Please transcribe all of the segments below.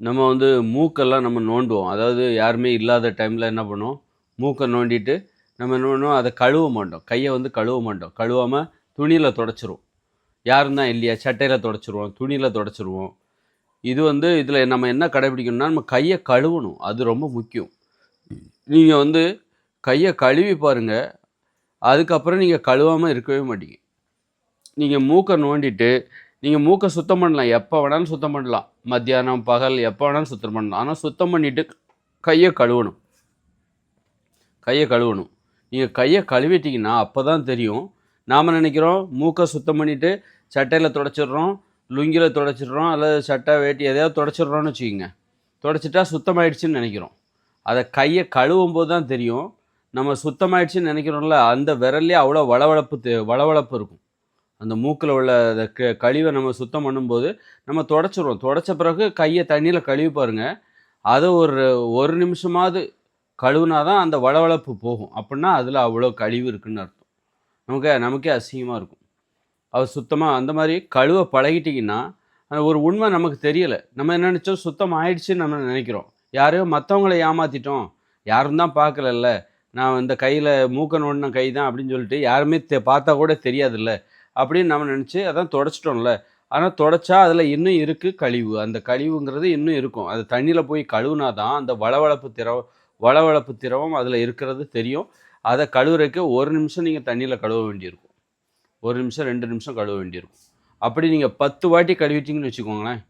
நம்ம வந்து மூக்கெல்லாம் நம்ம நோண்டுவோம். அதாவது யாருமே இல்லாத டைமில் என்ன பண்ணுவோம்? மூக்கை நோண்டிட்டு நம்ம என்ன பண்ணுவோம்? அதை கழுவ மாட்டோம். கையை வந்து கழுவ மாட்டோம். கழுவாமல் துணியில் தொடச்சிருவோம். யாரும் தான் இல்லையா? சட்டையில் தொடச்சிருவோம். துணியில் தொடச்சிருவோம். இது வந்து இதில் நம்ம என்ன கடைபிடிக்கணும்னா நம்ம கையை கழுவணும். அது ரொம்ப முக்கியம். நீங்கள் வந்து கையை கழுவி பாருங்கள் அதுக்கப்புறம் நீங்கள் கழுவாமல் இருக்கவே மாட்டீங்க. நீங்கள் மூக்கை நோண்டிட்டு நீங்கள் மூக்கை சுத்தம் பண்ணலாம். எப்போ வேணாலும் சுத்தம் பண்ணலாம். மத்தியானம் பகல் எப்போ வேணாலும் சுத்தம் பண்ணலாம். ஆனால் சுத்தம் பண்ணிவிட்டு கையை கழுவணும். கையை கழுவணும். நீங்கள் கையை கழுவிட்டீங்கன்னா அப்போ தான் தெரியும். நாம் நினைக்கிறோம்? மூக்கை சுத்தம் பண்ணிவிட்டு சட்டையில் தொடச்சிடுறோம் லுங்கியில் தொடச்சிடுறோம் அல்லது சட்டை வேட்டி எதையாவது தொடச்சிடுறோம்னு வச்சுக்கோங்க. தொடச்சிட்டா சுத்தமாயிடுச்சுன்னு நினைக்கிறோம். அதை கையை கழுவும் போது தான் தெரியும். நம்ம சுத்தமாயிடுச்சுன்னு நினைக்கிறோம்ல அந்த விரல்லே அவ்வளோ வளவளப்பு தே- வளவளப்பு இருக்கும். அந்த மூக்கில் உள்ள அந்த க கழிவை நம்ம சுத்தம் பண்ணும்போது நம்ம தொடச்சிடுவோம் தொடச்ச பிறகு கையை தண்ணியில் கழுவி பாருங்க. அதை ஒரு ஒரு நிமிஷமாவது கழுவுனா தான் அந்த வளவளப்பு போகும். அப்படின்னா அதில் அவ்வளோ கழிவு இருக்குன்னு அர்த்தம். நமக்கு நமக்கே அசிங்கமாக இருக்கும். அது சுத்தமாக அந்த மாதிரி கழுவ பழகிட்டிங்கன்னா ஒரு உண்மை நமக்கு தெரியலை. நம்ம என்ன நினச்சோம்? சுத்தம் ஆயிடுச்சுன்னு நம்ம நினைக்கிறோம். யாரையோ மற்றவங்கள ஏமாற்றிட்டோம் யாரும் தான் பார்க்கலல்ல. நான் இந்த கையில் மூக்க நோண்டின கை தான் அப்படின்னு சொல்லிட்டு யாருமே தெ பார்த்தா கூட தெரியாதுல்ல. அப்படின்னு நம்ம நினச்சி அதான் தொடச்சிட்டோம்ல. ஆனால் தொடச்சா அதில் இன்னும் இருக்குது கழிவு. அந்த கழிவுங்கிறது இன்னும் இருக்கும். அது தண்ணியில் போய் கழுவுனா தான் அந்த வளவளப்பு திரவ வளவளப்பு திரவம் அதில் இருக்கிறது தெரியும். அதை கழுவுறதுக்கு ஒரு நிமிஷம் நீங்கள் தண்ணியில் கழுவ வேண்டியிருக்கும். ஒரு நிமிஷம் ரெண்டு நிமிஷம் கழுவ வேண்டியிருக்கும். அப்படி நீங்கள் பத்து வாட்டி கழுவிட்டீங்கன்னு வச்சுக்கோங்களேன்.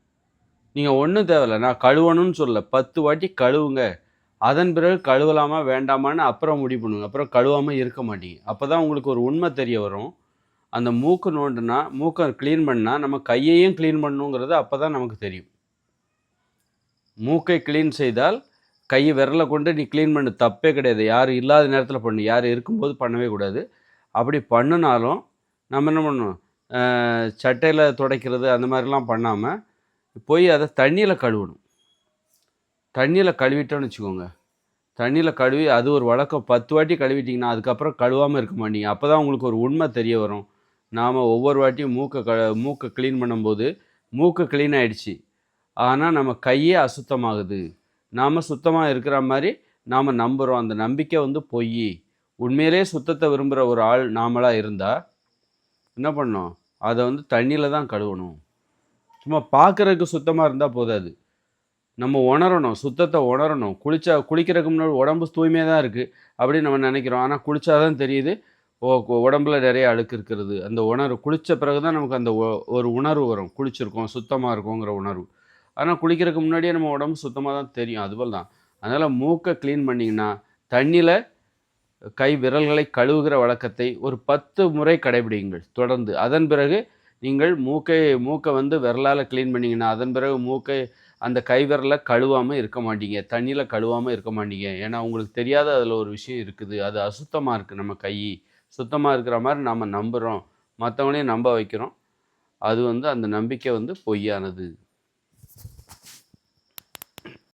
நீங்கள் ஒன்றும் தேவையில்ல. நான் கழுவணும்னு சொல்லல. பத்து வாட்டி கழுவுங்க. அதன் பிறகு கழுவலாமா வேண்டாமான்னு அப்புறம் முடிவு பண்ணுங்க. அப்புறம் கழுவாமல் இருக்க மாட்டீங்க. அப்போ தான் உங்களுக்கு ஒரு உண்மை தெரிய வரும். அந்த மூக்கு நோண்டுனா மூக்கை க்ளீன் பண்ணால் நம்ம கையையும் க்ளீன் பண்ணணுங்கிறது அப்போ தான் நமக்கு தெரியும். மூக்கை க்ளீன் செய்தால் கை விரலை கொண்டு நீ க்ளீன் பண்ண. தப்பே கிடையாது. யார் இல்லாத நேரத்தில் பண்ணு. யார் இருக்கும்போது பண்ணவே கூடாது. அப்படி பண்ணுனாலும் நம்ம என்ன பண்ணணும் சட்டையில் துடைக்கிறது அந்த மாதிரிலாம் பண்ணாமல் போய் அதை தண்ணியில் கழுவணும். தண்ணியில் கழுவிட்டோன்னு வச்சுக்கோங்க. தண்ணியில் கழுவி அது ஒரு வழக்கம். பத்து வாட்டி கழுவிட்டிங்கன்னா அதுக்கப்புறம் கழுவாமல் இருக்க மாட்டீங்க. அப்போ தான் உங்களுக்கு ஒரு உண்மை தெரிய வரும். நாம் ஒவ்வொரு வாட்டியும் மூக்கை க மூக்கை க்ளீன் பண்ணும்போது மூக்கு க்ளீன் ஆகிடுச்சு ஆனால் நம்ம கையே அசுத்தமாகுது. நாம் சுத்தமாக இருக்கிற மாதிரி நாம் நம்புகிறோம் அந்த நம்பிக்கை வந்து பொய். உண்மையிலே சுத்தத்தை விரும்புகிற ஒரு ஆள் நாமளாக இருந்தால் என்ன பண்ணோம் அதை வந்து தண்ணியில் தான் கழுவணும். சும்மா பார்க்குறதுக்கு சுத்தமாக இருந்தால் போதாது. நம்ம உணரணும். சுத்தத்தை உணரணும். குளிச்சா குளிக்கிறதுக்கு முன்னாடி உடம்பு தூய்மையாக தான் இருக்குது அப்படின்னு நம்ம நினைக்கிறோம். ஆனால் குளிச்சாதான் தெரியுது. உடம்புல நிறைய அழுக்கு இருக்கிறது. அந்த உணர்வு குளித்த பிறகு தான் நமக்கு அந்த ஒரு உணர்வு வரும். குளிச்சிருக்கோம் சுத்தமாக இருக்கோங்கிற உணர்வு. ஆனால் குளிக்கிறதுக்கு முன்னாடியே நம்ம உடம்பு சுத்தமாக தான் தெரியும். அதுபோல் தான் அதனால் மூக்கை க்ளீன் பண்ணிங்கன்னா தண்ணியில் கை விரல்களை கழுவுகிற வழக்கத்தை ஒரு பத்து முறை கடைபிடிங்கள் தொடர்ந்து. அதன் பிறகு நீங்கள் மூக்கை மூக்கை வந்து விரலால் க்ளீன் பண்ணிங்கன்னா அதன் பிறகு மூக்கை அந்த கை விரலை கழுவாமல் இருக்க மாட்டீங்க. தண்ணியில் கழுவாமல் இருக்க மாட்டீங்க. ஏன்னா உங்களுக்கு தெரியாத அதில் ஒரு விஷயம் இருக்குது. அது அசுத்தமாக இருக்குது நம்ம கை சுத்தமாக இருக்கிற மாதிரி நம்ம நம்புகிறோம் மற்றவங்களையும் நம்ப வைக்கிறோம். அது வந்து அந்த நம்பிக்கை வந்து பொய்யானது.